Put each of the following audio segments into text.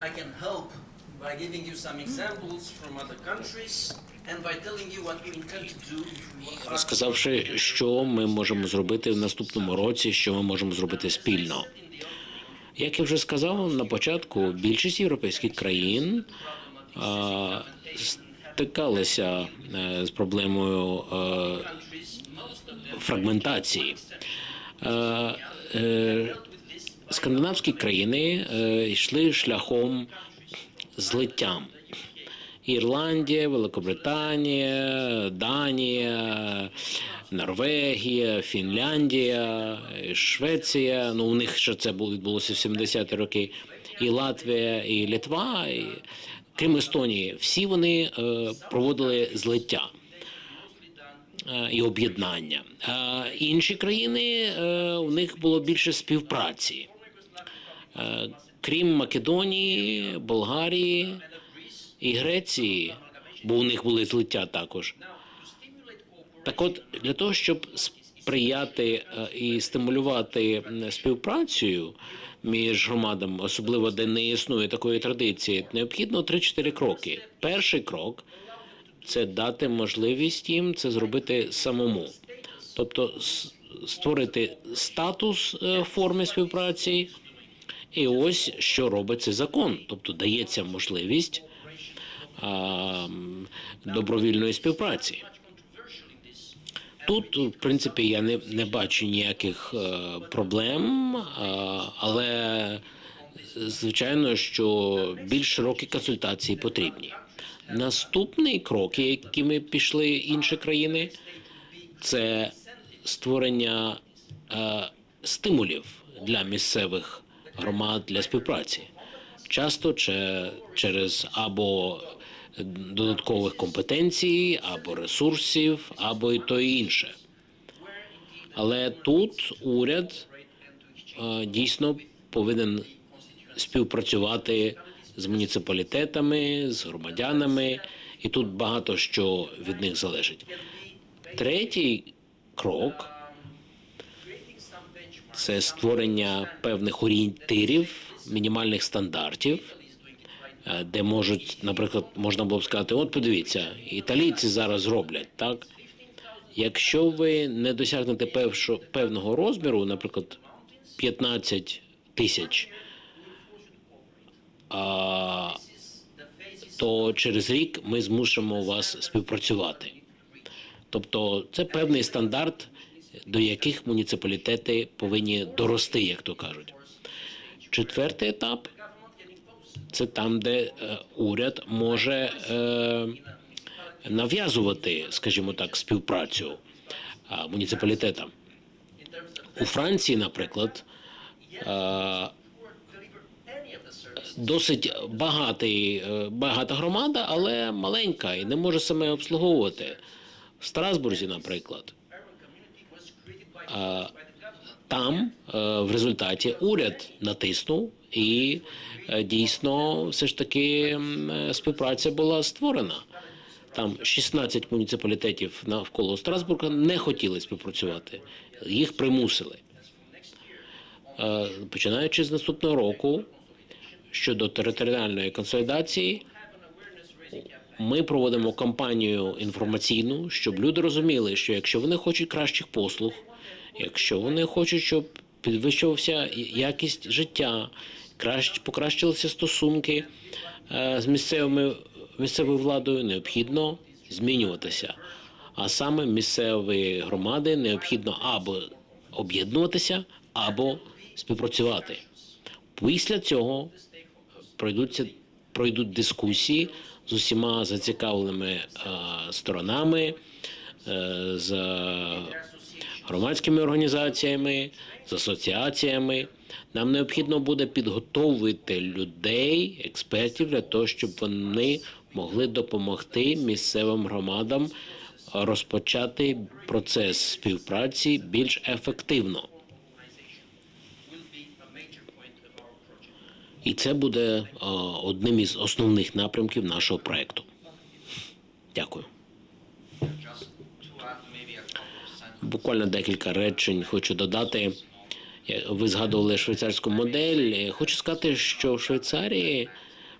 I can help by giving you some examples from other countries and by telling you what we intend to do розказавши, що ми можемо зробити в наступному році, що ми можемо зробити спільно. Як я вже сказав на початку, більшість європейських країн а, стикалися е, з проблемою е, фрагментації. Е, е, скандинавські країни е, йшли шляхом злиттям. Ірландія, Великобританія, Данія, Норвегія, Фінляндія, Швеція. Ну, у них ще це було відбулося в 70-ті роки. І Латвія, і Литва, і, крім Естонії, всі вони е, проводили злиття е, і об'єднання. Інші країни у них було більше співпраці. Е, Крім Македонії, Болгарії і Греції, бо у них були злиття також. Так от, для того, щоб сприяти е, і стимулювати співпрацю між громадами, особливо де не існує такої традиції, необхідно 3-4 кроки. Перший крок це дати можливість їм це зробити самому, тобто створити статус е, форми співпраці. І ось що робить цей закон, тобто дається можливість а, добровільної співпраці. Тут, в принципі, я не, не бачу ніяких е, проблем, а, але звичайно, що більш широкі консультації потрібні. Наступний крок, якими пішли інші країни, це створення е, стимулів для місцевих громад для співпраці. Часто че- через або додаткових компетенцій, або ресурсів, або і то і інше. Але тут уряд е, дійсно повинен співпрацювати з муніципалітетами, з громадянами, і тут багато що від них залежить. Третій крок це створення певних орієнтирів, мінімальних стандартів, е, де можуть, наприклад, можна було б сказати: от подивіться, італійці зараз роблять так. Якщо ви не досягнете певшо- певного розміру, наприклад, 15 тисяч, то через рік ми змусимо вас співпрацювати. Тобто це певний стандарт, до яких муніципалітети повинні дорости, як то кажуть. Четвертий етап це там, де е, уряд може е, нав'язувати, скажімо так, співпрацю е, муніципалітетам. У Франції, наприклад, досить багатий, багата громада, але маленька і не може саме обслуговувати. В Страсбурзі, наприклад, там е, в результаті уряд натиснув і е, дійсно все ж таки е, співпраця була створена. Там 16 муніципалітетів навколо Страсбурга не хотіли співпрацювати, їх примусили. Починаючи з наступного року, щодо територіальної консолідації, ми проводимо кампанію інформаційну, щоб люди розуміли, що якщо вони хочуть кращих послуг, якщо вони хочуть, щоб підвищувався якість життя, покращилися стосунки е, з місцевими місцевою владою, необхідно змінюватися. А саме місцеві громади необхідно або об'єднуватися, або співпрацювати. Після цього пройдуться пройдуть дискусії з усіма зацікавленими е, сторонами, е, з громадськими організаціями, з асоціаціями. Нам необхідно буде підготовити людей, експертів для того, щоб вони могли допомогти місцевим громадам розпочати процес співпраці більш ефективно. І це буде е, одним із основних напрямків нашого проекту. Дякую. Буквально декілька речень хочу додати. Ви згадували швейцарську модель. Хочу сказати, що в Швейцарії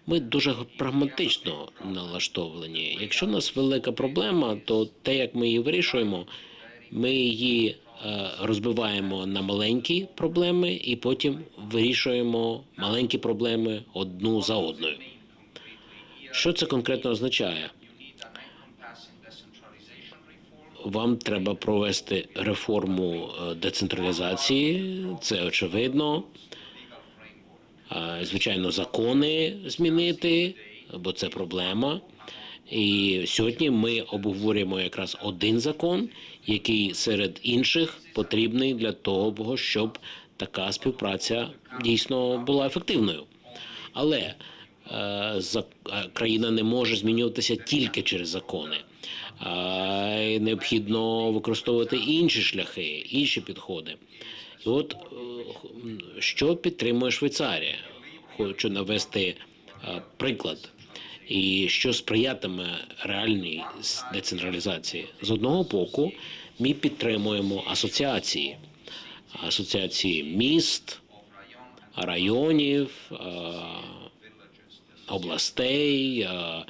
Ми дуже прагматично налаштовані. Якщо у нас велика проблема, то те, як ми її вирішуємо, ми її е, розбиваємо на маленькі проблеми і потім вирішуємо маленькі проблеми одну за одною. Що це конкретно означає? Вам треба провести реформу е, децентралізації, це очевидно. Е, Звичайно, закони змінити, бо це проблема. І сьогодні ми обговорюємо якраз один закон, який серед інших потрібний для того, щоб така співпраця дійсно була ефективною. Але країна не може змінюватися тільки через закони. Необхідно використовувати інші шляхи, інші підходи. І от е, що підтримує Швейцарія? Хочу навести е, приклад. І що сприятиме реальній децентралізації? З одного боку, ми підтримуємо асоціації, асоціації міст, районів, е, областей, е,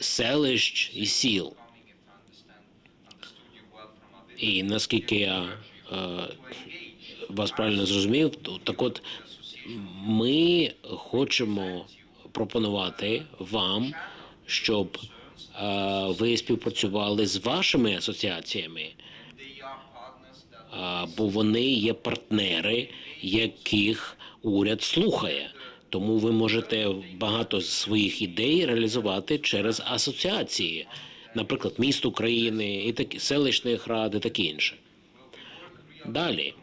селищ і сіл. І наскільки я е, вас правильно зрозумів, так от ми хочемо пропонувати вам, щоб е, ви співпрацювали з вашими асоціаціями, бо вони є партнери, яких уряд слухає. Тому ви можете багато своїх ідей реалізувати через асоціації, наприклад, міст України і такі селищних рад і таке інше. Далі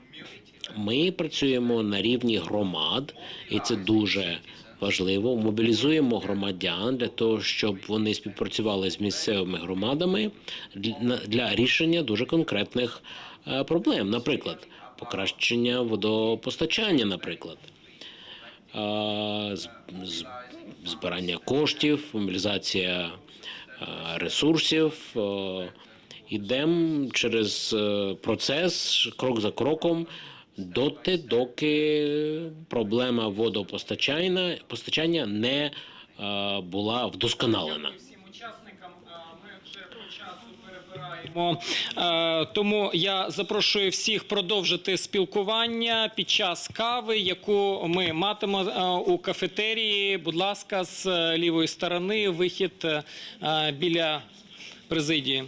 ми працюємо на рівні громад, і це дуже важливо. Мобілізуємо громадян для того, щоб вони співпрацювали з місцевими громадами для- рішення дуже конкретних е, проблем, наприклад, покращення водопостачання, наприклад. Збирання коштів, мобілізація ресурсів. Ідемо через е, процес крок за кроком доти, доки проблема водопостачання постачання не була вдосконалена. всім учасникам. Ми вже по часу перебираємо. Е, Тому я запрошую всіх продовжити спілкування під час кави, яку ми матимемо е, у кафетерії. Будь ласка, з е, лівої сторони вихід біля президії.